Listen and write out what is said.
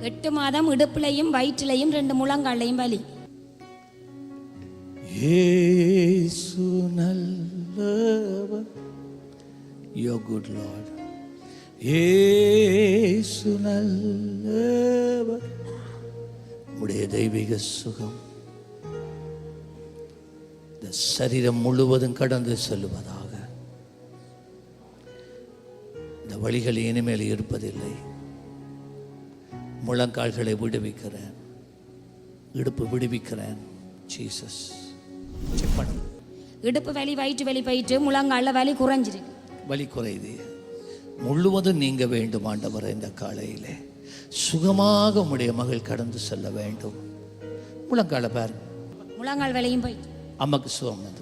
எட்டு மாதம் இடுப்புலையும் வயிற்றிலையும் ரெண்டு முழங்காலையும் வலி. இயேசு நல்லவர். யோ குட் லார்ட் இயேசு நல்லவர். உடைய தெய்வீக சுகம். இந்த சரீரம் முழுவதும் கடந்து செல்லுவதாக. இந்த வழிகள் இனிமேல் இருப்பதில்லை. முழங்கால்களை விடுவிக்கிறேன். இடுப்பு விடுவிக்கிறேன். ஜீசஸ் செக் பண்ணு. இடுப்பு வலி வயிற்று வலி போயிட்டு முழங்கால்ல வலி குறைஞ்சிருக்கு வலி குறையுது. முழுவதும் நீங்க வேண்டும் ஆண்டவர் இந்த காலையிலே. சுகமாக உம்முடைய மகள் கடந்து செல்ல வேண்டும். முழங்கால பாரு முழங்கால் வலியும் போயிட்டு. அம்மாக்கு சுகம் வந்து